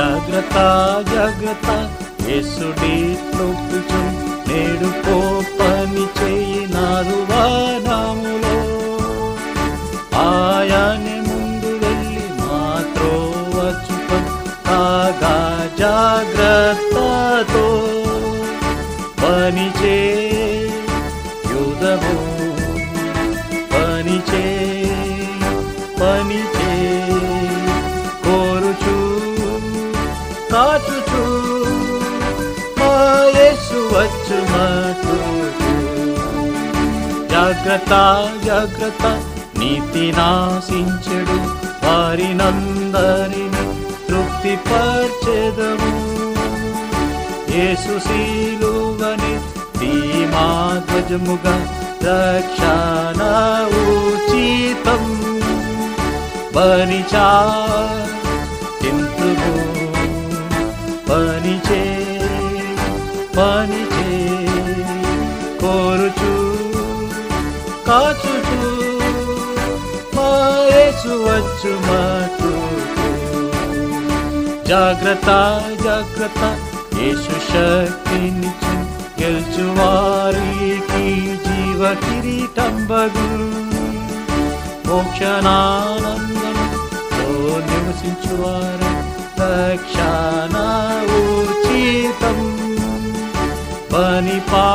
జాగ్రత్త జాగ్రత్త. యేసుడి నొప్పుచు నేడు పో పని చేయి నారువానాములో ఆయనే ముందు వెళ్ళి మాత్రో వచ్చుకొని కాగా జాగ్రత్తతో పని చే యుధము పని చే పని చే కాచుచు మా వచ్చు వచ్చు జాగ్రత్త జాగ్రత్త నీతి నాశించడు వారినందరిని తృప్తి పర్చెదము యేసు శీలువని ధీమా ధ్వజముగా రక్షణ ఉచితం బనిచా పనిచే కోరుచు కాచుచు మాయేసు వచ్చు మాటు. జాగ్రత్త జాగ్రత్త యేసు శక్తినిచ్చు గెలుచు వారికి జీవ కిరీటంబగు మోక్షనానందం నివసించువారు రక్షణ पनिपा